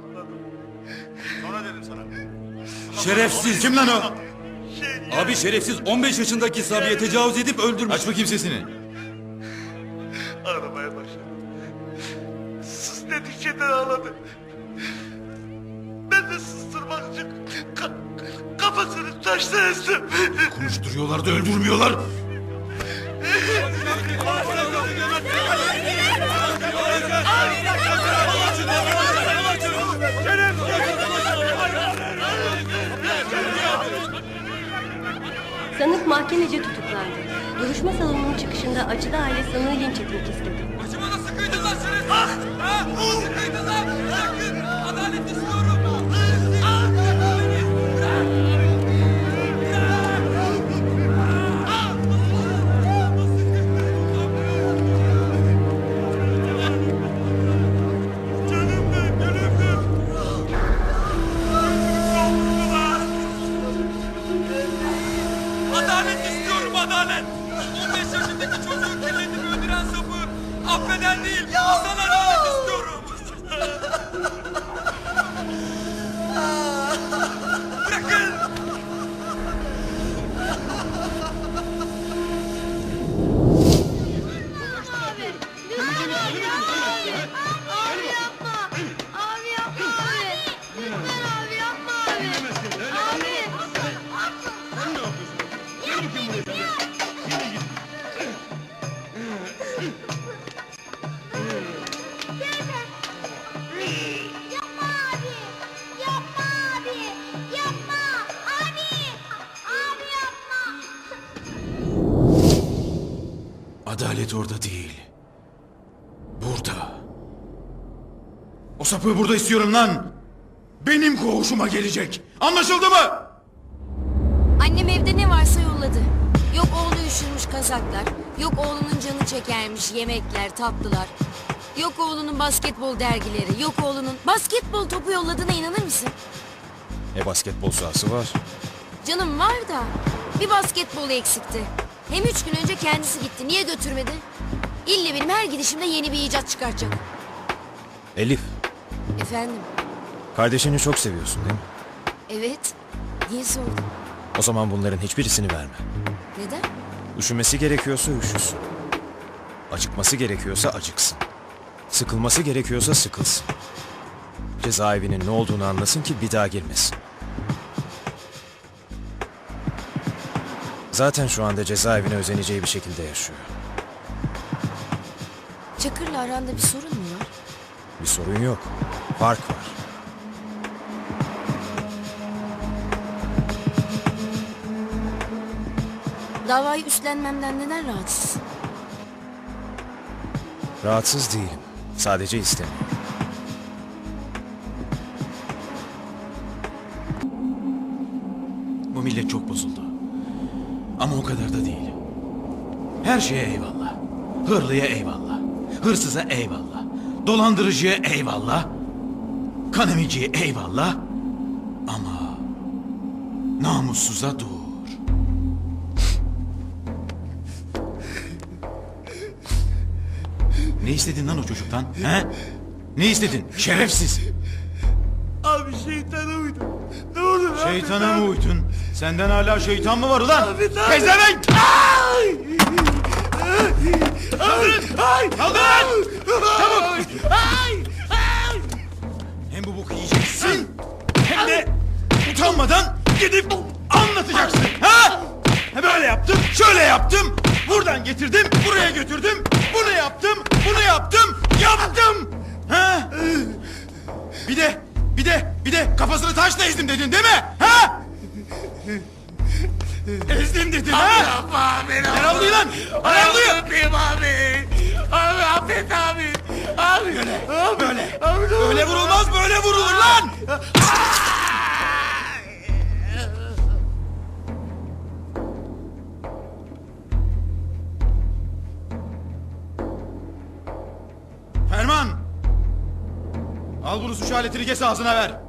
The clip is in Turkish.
patladım. Sonra dedim sana. Şerefsiz. Kim lan o? Şey, Abi şerefsiz 15 yaşındaki Sabiye tecavüz edip öldürmüş. Aç bakayım sesini. Ağlamaya başladı. Sus dedikçe de ağladı. Ben de susturmak için ka- kafasını taşla ezdim. Konuşturuyorlar da öldürmüyorlar. Sanık mahkemece tutuklandı. Duruşma salonunun çıkışında acılı aile sanığı linç etmek istedi. Başıma kıydın lan şerefsiz? Ah! Ha? Nasıl kıydın lan? Bırakın! Adalet orada değil. Burada. O sapığı burada istiyorum lan. Benim koğuşuma gelecek. Anlaşıldı mı? Annem evde ne varsa yolladı. Yok oğlu üşürmüş kazaklar, yok oğlunun canı çekermiş yemekler, tatlılar. Yok oğlunun basketbol dergileri, yok oğlunun basketbol topu yolladığına inanır mısın? E basketbol sahası var. Canım var da bir basketbol eksikti. Hem üç gün önce kendisi gitti. Niye götürmedi? İlle benim her gidişimde yeni bir icat çıkartacak. Elif, Efendim? kardeşini çok seviyorsun değil mi? Evet. Niye sordun? O zaman bunların hiçbirisini verme. Neden? Üşümesi gerekiyorsa üşüsün. Acıkması gerekiyorsa acıksın. Sıkılması gerekiyorsa sıkılsın. Cezaevinin ne olduğunu anlasın ki bir daha girmesin. Zaten şu anda cezaevine özeneceği bir şekilde yaşıyor. Çakır'la aranda bir sorun mu var? Bir sorun yok. Fark var. Davayı üstlenmemden neden rahatsızsın? Rahatsız değilim. Sadece istemiyorum. Bu millet çok bozuldu. Ama o kadar da değil. Her şeye eyvallah. Hırlıya eyvallah. Hırsıza eyvallah. Dolandırıcıya eyvallah. Kanemiciye eyvallah. Ama namussuza dur. Ne istedin lan o çocuktan? He? Ne istedin? Şerefsiz. Abi şeytana uydum. Ne olur abi. Şeytana mı uydun? Senden hala şeytan mı var ulan? Pezevenk! Kaldırın! Kaldırın! Çabuk! Hem bu boku yiyeceksin hem de utanmadan gidip anlatacaksın. Ha, Böyle yaptım, şöyle yaptım. Buradan getirdim, buraya götürdüm. Bunu yaptım, bunu yaptım, yaptım. Ha? Bir de, bir de, bir de kafasını taşla ezdim dedin değil mi? Ha? Ezdim dedin ha? Abi. Yaravlıyı lan! Yaravlıyı! Öpeyim abi. Abi affet abi. Abi. Abi. Böyle. Abi ne olur. Böyle vurulmaz, böyle vurulur lan! Ferman! Al bunu suç aletini kes ağzına ver.